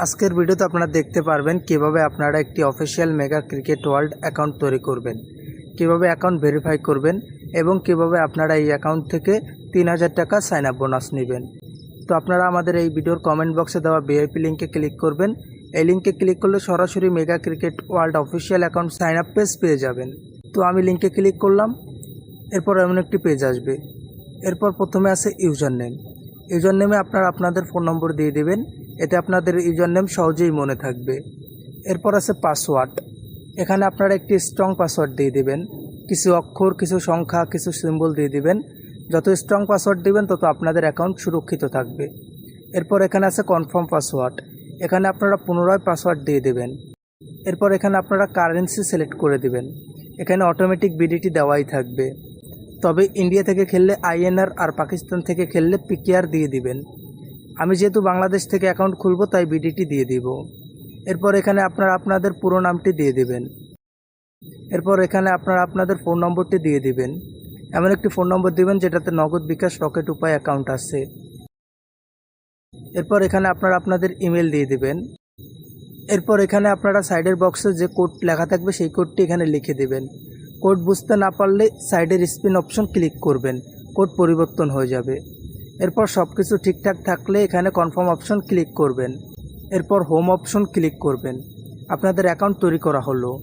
আজকের ভিডিওতে আপনারা দেখতে পারবেন কীভাবে আপনারা একটি official mega cricket world account তৈরি করবেন, কীভাবে অ্যাকাউন্ট ভেরিফাই করবেন এবং কীভাবে আপনারা এই অ্যাকাউন্ট থেকে তিন হাজার টাকা সাইন আপ বোনাস নেবেন। তো আপনারা আমাদের এই ভিডিওর কমেন্ট বক্সে দেওয়া বিআইপি লিঙ্কে ক্লিক করবেন। এই লিঙ্কে ক্লিক করলে সরাসরি mega cricket world official account sign up page পেয়ে যাবেন। তো আমি লিঙ্কে ক্লিক করলাম, এরপর এমন একটি পেজ আসবে। এরপর প্রথমে আছে ইউজার নেম ইউজার নেমে আপনারা আপনাদের ফোন নম্বর দিয়ে দেবেন। এতে আপনাদের ইউজার নেম সহজেই মনে থাকবে। এরপর আছে পাসওয়ার্ড এখানে আপনারা একটি স্ট্রং পাসওয়ার্ড দিয়ে দিবেন। কিছু অক্ষর, কিছু সংখ্যা, কিছু সিম্বল দিয়ে দিবেন। যত স্ট্রং পাসওয়ার্ড দিবেন, তত আপনাদের অ্যাকাউন্ট সুরক্ষিত থাকবে। এরপর এখানে আছে কনফার্ম পাসওয়ার্ড এখানে আপনারা পুনরায় পাসওয়ার্ড দিয়ে দেবেন। এরপর এখানে আপনারা কারেন্সি সিলেক্ট করে দিবেন। এখানে অটোমেটিক বিডিটি দেওয়াই থাকবে। তবে ইন্ডিয়া থেকে খেললে আইএনআর আর পাকিস্তান থেকে খেললে পিকেআর দিয়ে দিবেন। আমি যেহেতু বাংলাদেশ থেকে অ্যাকাউন্ট খুলবো, তাই বিডিটি দিয়ে দিব। এরপর এখানে আপনারা, আপনাদের পুরো নামটি দিয়ে দিবেন। এরপর এখানে আপনারা, আপনাদের ফোন নম্বরটি দিয়ে দিবেন। এমন একটি ফোন নম্বর দিবেন, যেটাতে নগদ বিকাশ রকেট উপায় অ্যাকাউন্ট আছে। এরপর এখানে আপনারা আপনাদের ইমেল দিয়ে দিবেন। এরপর এখানে আপনারা সাইডের বক্সে যে কোড লেখা থাকবে, সেই কোডটি এখানে লিখে দিবেন। কোড বুঝতে না পারলে সাইডের স্পিন অপশন ক্লিক করবেন। কোড পরিবর্তন হয়ে যাবে। এরপর সব কিছু ঠিকঠাক থাকলে এখানে কনফার্ম অপশন ক্লিক করবেন। এরপর হোম অপশন ক্লিক করবেন। আপনাদের অ্যাকাউন্ট তৈরি করা হলো।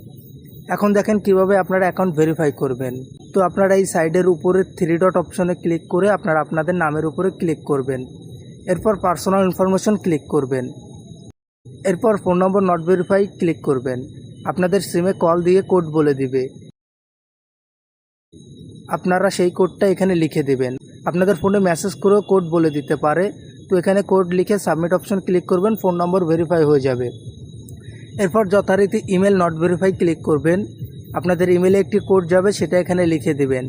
এখন দেখেন কীভাবে আপনারা অ্যাকাউন্ট ভেরিফাই করবেন। তো আপনারা এই সাইডের উপরে থ্রি ডট অপশনে ক্লিক করে আপনারা আপনাদের নামের উপরে ক্লিক করবেন। এরপর পার্সোনাল ইনফরমেশন ক্লিক করবেন। এরপর phone number not verify click করবেন। আপনাদের সিমে কল দিয়ে কোড বলে দিবে। আপনারা সেই কোডটা এখানে লিখে দেবেন। আপনাদের ফোনে মেসেজ করেও কোড বলে দিতে পারে। তো এখানে কোড লিখে সাবমিট অপশন ক্লিক করবেন ফোন নম্বর ভেরিফাই হয়ে যাবে। এরপর যথারীতি ইমেল নট ভেরিফাই ক্লিক করবেন। আপনাদের ইমেলে একটি কোড যাবে, সেটা এখানে লিখে দেবেন।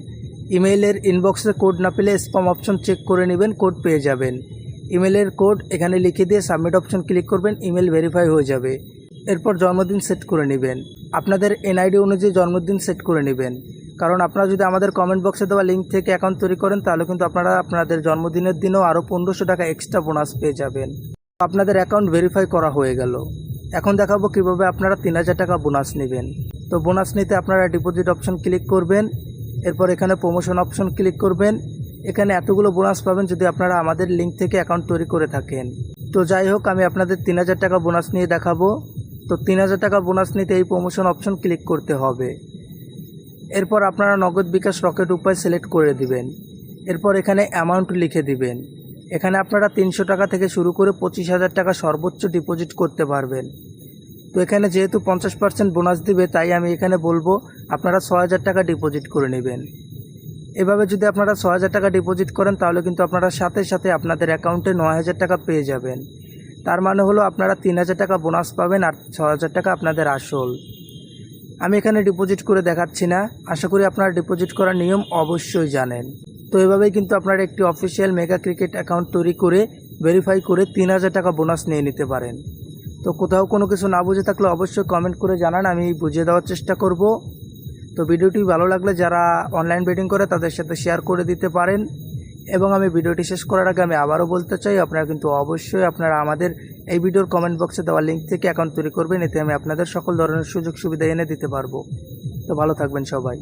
ইমেলের ইনবক্সে কোড না পেলে স্পাম অপশন চেক করে নেবেন কোড পেয়ে যাবেন। ইমেলের কোড এখানে লিখে দিয়ে সাবমিট অপশন ক্লিক করবেন ইমেল ভেরিফাই হয়ে যাবে। এরপর জন্মদিন সেট করে নেবেন। আপনাদের এনআইডি অনুযায়ী জন্মদিন সেট করে নেবেন। কারণ আপনারা যদি আমাদের কমেন্ট বক্সে দেওয়া লিঙ্ক থেকে অ্যাকাউন্ট তৈরি করেন, তাহলে কিন্তু আপনারা আপনাদের জন্মদিনের দিনেও আরও পনেরোশো টাকা এক্সট্রা বোনাস পেয়ে যাবেন। আপনাদের অ্যাকাউন্ট ভেরিফাই করা হয়ে গেল। এখন দেখাবো কীভাবে আপনারা তিন হাজার টাকা বোনাস নেবেন। তো বোনাস নিতে আপনারা ডিপোজিট অপশন ক্লিক করবেন, এরপর এখানে প্রমোশন অপশন ক্লিক করবেন। এখানে এতগুলো বোনাস পাবেন যদি আপনারা আমাদের লিঙ্ক থেকে অ্যাকাউন্ট তৈরি করে থাকেন। তো যাই হোক, আমি আপনাদের তিন হাজার টাকা বোনাস নিয়ে দেখাবো। তো তিন হাজার টাকা বোনাস নিতে এই প্রমোশন অপশন ক্লিক করতে হবে। এরপর আপনারা নগদ বিকাশ রকেট উপায় সিলেক্ট করে দিবেন। এরপর এখানে অ্যামাউন্ট লিখে দিবেন। এখানে আপনারা তিনশো টাকা থেকে শুরু করে পঁচিশ হাজার টাকা সর্বোচ্চ ডিপোজিট করতে পারবেন। তো এখানে যেহেতু পঞ্চাশ পার্সেন্ট বোনাস দিবে, তাই আমি এখানে বলব আপনারা ছ হাজার টাকা ডিপোজিট করে নেবেন। এভাবে যদি আপনারা ছ হাজার টাকা ডিপোজিট করেন, তাহলে কিন্তু আপনারা সাথে সাথে আপনাদের অ্যাকাউন্টে নয় হাজার টাকা পেয়ে যাবেন। তার মানে হলো আপনারা তিন হাজার টাকা বোনাস পাবেন আর ছ হাজার টাকা আপনাদের আসল। আমি এখানে ডিপোজিট করে দেখাচ্ছি না। আশা করি আপনারা ডিপোজিট করার নিয়ম অবশ্যই জানেন। তো এভাবেই কিন্তু আপনারা একটি অফিসিয়াল মেগা ক্রিকেট অ্যাকাউন্ট তৈরি করে ভেরিফাই করে তিন হাজার টাকা বোনাস নিয়ে নিতে পারেন। তো কোথাও কোনো কিছু না বুঝে থাকলে অবশ্যই কমেন্ট করে জানান, আমি বুঝিয়ে দেওয়ার চেষ্টা করব। তো ভিডিওটি ভালো লাগলে যারা অনলাইন বেটিং করে তাদের সাথে শেয়ার করে দিতে পারেন। এবং আমি ভিডিওটি শেষ করার আগে আমি আবারও বলতে চাই, আপনারা কিন্তু অবশ্যই আপনারা আমাদের এই ভিডিওর কমেন্ট বক্সে দেওয়া লিঙ্ক থেকে অ্যাকাউন্ট তৈরি করবেন, এতে আমি আপনাদের সকল ধরনের সুযোগ সুবিধা এনে দিতে পারব। তো ভালো থাকবেন সবাই।